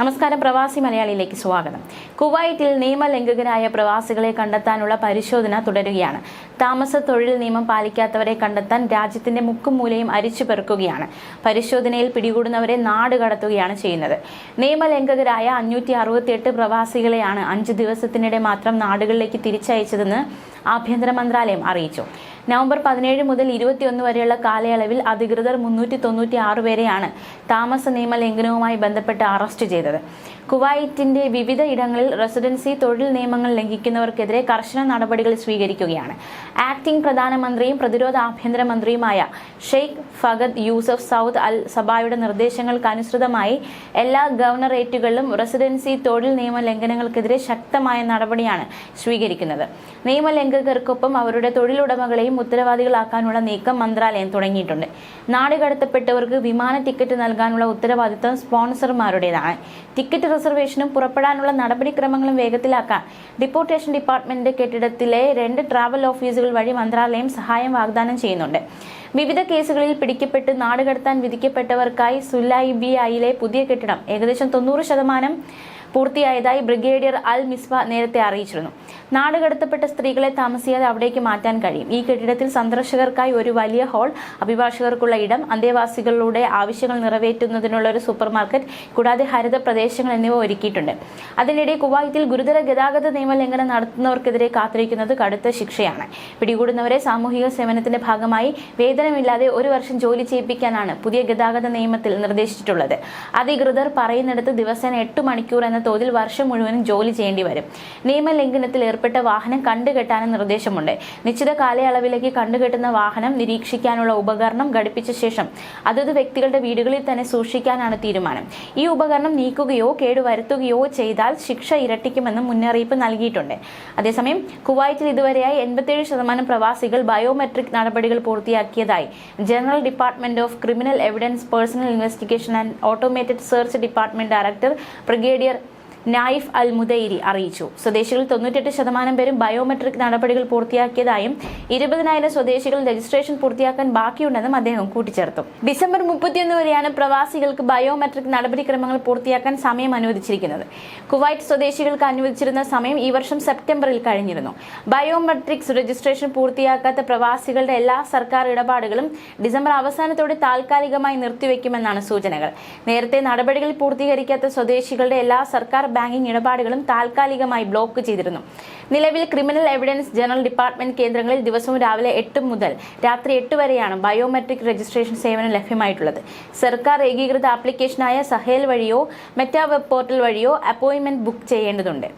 നമസ്കാരം പ്രവാസി മലയാളിയിലേക്ക് സ്വാഗതം. കുവൈറ്റിൽ നിയമലംഘകരായ പ്രവാസികളെ കണ്ടെത്താനുള്ള പരിശോധന തുടരുകയാണ്. താമസ തൊഴിൽ നിയമം പാലിക്കാത്തവരെ കണ്ടെത്താൻ രാജ്യത്തിന്റെ മുക്കും മൂലയും അരിച്ചു പെറുക്കുകയാണ്. പരിശോധനയിൽ പിടികൂടുന്നവരെ നാട് കടത്തുകയാണ് ചെയ്യുന്നത്. നിയമലംഘകരായ അഞ്ഞൂറ്റി അറുപത്തിയെട്ട് പ്രവാസികളെയാണ് അഞ്ച് ദിവസത്തിനിടെ മാത്രം നാടുകളിലേക്ക് തിരിച്ചയച്ചതെന്ന് ആഭ്യന്തര മന്ത്രാലയം അറിയിച്ചു. നവംബർ പതിനേഴ് മുതൽ ഇരുപത്തിയൊന്ന് വരെയുള്ള കാലയളവിൽ അധികൃതർ മുന്നൂറ്റി തൊണ്ണൂറ്റി ആറ് പേരെയാണ് താമസ നിയമ ലംഘനവുമായി ബന്ധപ്പെട്ട് അറസ്റ്റ് ചെയ്തത്. കുവൈറ്റിന്റെ വിവിധ ഇടങ്ങളിൽ റെസിഡൻസി തൊഴിൽ നിയമങ്ങൾ ലംഘിക്കുന്നവർക്കെതിരെ കർശന നടപടികൾ സ്വീകരിക്കുകയാണ്. ആക്ടിംഗ് പ്രധാനമന്ത്രിയും പ്രതിരോധ ആഭ്യന്തരമന്ത്രിയുമായ Sheikh Fahad Yousuf Saud Al സബായുടെ നിർദ്ദേശങ്ങൾക്കനുസൃതമായി എല്ലാ ഗവർണറേറ്റുകളിലും റെസിഡൻസി തൊഴിൽ നിയമ ലംഘനങ്ങൾക്കെതിരെ ശക്തമായ നടപടിയാണ് സ്വീകരിക്കുന്നത്. നിയമലംഘകർക്കൊപ്പം അവരുടെ തൊഴിലുടമകളെയും ഉത്തരവാദികളാക്കാനുള്ള നീക്കം മന്ത്രാലയം തുടങ്ങിയിട്ടുണ്ട്. നാടുകടത്തപ്പെട്ടവർക്ക് വിമാന ടിക്കറ്റ് നൽകാനുള്ള ഉത്തരവാദിത്തം സ്പോൺസർമാരുടേതാണ്. ടിക്കറ്റ് റിസർവേഷനും പുറപ്പെടാനുള്ള നടപടിക്രമങ്ങളും വേഗത്തിലാക്കാൻ ഡിപ്പോർട്ടേഷൻ ഡിപ്പാർട്ട്മെന്റ് കെട്ടിടത്തിലെ രണ്ട് ട്രാവൽ ഓഫീസുകൾ വഴി മന്ത്രാലയം സഹായം വാഗ്ദാനം ചെയ്യുന്നുണ്ട്. വിവിധ കേസുകളിൽ പിടിക്കപ്പെട്ട് നാടുകടത്താൻ വിധിക്കപ്പെട്ടവർക്കായി സുല്ലായിബിയായിലെ പുതിയ കെട്ടിടം ഏകദേശം തൊണ്ണൂറ് ശതമാനം പൂർത്തിയായതായി ബ്രിഗേഡിയർ അൽ മിസ്ബ നേരത്തെ അറിയിച്ചിരുന്നു. നാടുകടത്തപ്പെട്ട സ്ത്രീകളെ താമസിയാതെ അവിടേക്ക് മാറ്റാൻ കഴിയും. ഈ കെട്ടിടത്തിൽ സന്ദർശകർക്കായി ഒരു വലിയ ഹാൾ അഭിഭാഷകർക്കുള്ള ഇടം അന്തേവാസികളുടെ ആവശ്യങ്ങൾ നിറവേറ്റുന്നതിനുള്ള ഒരു സൂപ്പർ മാർക്കറ്റ് കൂടാതെ ഹരിത പ്രദേശങ്ങൾ എന്നിവ ഒരുക്കിയിട്ടുണ്ട്. അതിനിടെ കുവൈത്തിൽ ഗുരുതര ഗതാഗത നിയമലംഘനം നടത്തുന്നവർക്കെതിരെ കാത്തിരിക്കുന്നത് കടുത്ത ശിക്ഷയാണ്. പിടികൂടുന്നവരെ സാമൂഹിക സേവനത്തിന്റെ ഭാഗമായി വേതനമില്ലാതെ ഒരു വർഷം ജോലി ചെയ്യിപ്പിക്കാനാണ് പുതിയ ഗതാഗത നിയമത്തിൽ നിർദ്ദേശിച്ചിട്ടുള്ളത്. അധികൃതർ പറയുന്നിടത്ത് ദിവസേന എട്ട് മണിക്കൂർ എന്ന തോതിൽ വർഷം മുഴുവനും ജോലി ചെയ്യേണ്ടി വരും. നിയമലംഘനത്തിൽ ഏർപ്പെട്ട വാഹനം കണ്ടുകെട്ടാനും നിർദ്ദേശമുണ്ട്. നിശ്ചിത കാലയളവിലേക്ക് കണ്ടുകെട്ടുന്ന വാഹനം നിരീക്ഷിക്കാനുള്ള ഉപകരണം ഘടിപ്പിച്ച ശേഷം അതത് വ്യക്തികളുടെ വീടുകളിൽ തന്നെ സൂക്ഷിക്കാനാണ് തീരുമാനം. ഈ ഉപകരണം നീക്കുകയോ കേടുവരുത്തുകയോ ചെയ്താൽ ശിക്ഷ ഇരട്ടിക്കുമെന്നും മുന്നറിയിപ്പ് നൽകിയിട്ടുണ്ട്. അതേസമയം കുവൈറ്റിൽ ഇതുവരെയായി എൺപത്തിയേഴ് ശതമാനം പ്രവാസികൾ ബയോമെട്രിക് നടപടികൾ പൂർത്തിയാക്കിയതായി general department of criminal evidence personnel investigation and automated search department director brigadier Naif Al Mudairi അറിയിച്ചു. സ്വദേശികളിൽ തൊണ്ണൂറ്റെട്ട് ശതമാനം പേരും ബയോമെട്രിക് നടപടികൾ പൂർത്തിയാക്കിയതായും ഇരുപതിനായിരം സ്വദേശികൾ രജിസ്ട്രേഷൻ പൂർത്തിയാക്കാൻ ബാക്കിയുണ്ടെന്നും അദ്ദേഹം കൂട്ടിച്ചേർത്തു. ഡിസംബർ മുപ്പത്തിയൊന്ന് വരെയാണ് പ്രവാസികൾക്ക് ബയോമെട്രിക് നടപടിക്രമങ്ങൾ പൂർത്തിയാക്കാൻ സമയം അനുവദിച്ചിരിക്കുന്നത്. കുവൈറ്റ് സ്വദേശികൾക്ക് അനുവദിച്ചിരുന്ന സമയം ഈ വർഷം സെപ്റ്റംബറിൽ കഴിഞ്ഞിരുന്നു. ബയോമെട്രിക്സ് രജിസ്ട്രേഷൻ പൂർത്തിയാക്കാത്ത പ്രവാസികളുടെ എല്ലാ സർക്കാർ ഇടപാടുകളും ഡിസംബർ അവസാനത്തോടെ താൽക്കാലികമായി നിർത്തിവെക്കുമെന്നാണ് സൂചനകൾ. നേരത്തെ നടപടികൾ പൂർത്തീകരിക്കാത്ത സ്വദേശികളുടെ എല്ലാ സർക്കാർ ബാങ്കിംഗ് ഇടപാടുകളും താൽക്കാലികമായി ബ്ലോക്ക് ചെയ്തിരുന്നു. നിലവിൽ ക്രിമിനൽ എവിഡൻസ് ജനറൽ ഡിപ്പാർട്ട്മെന്റ് കേന്ദ്രങ്ങളിൽ ദിവസവും രാവിലെ എട്ട് മുതൽ രാത്രി എട്ട് വരെയാണ് ബയോമെട്രിക് രജിസ്ട്രേഷൻ സേവനം ലഭ്യമായിട്ടുള്ളത്. സർക്കാർ ഏകീകൃത ആപ്ലിക്കേഷനായ സഹേൽ വഴിയോ മെറ്റാ വെബ് പോർട്ടൽ വഴിയോ അപ്പോയിന്റ്മെന്റ് ബുക്ക് ചെയ്യേണ്ടതുണ്ട്.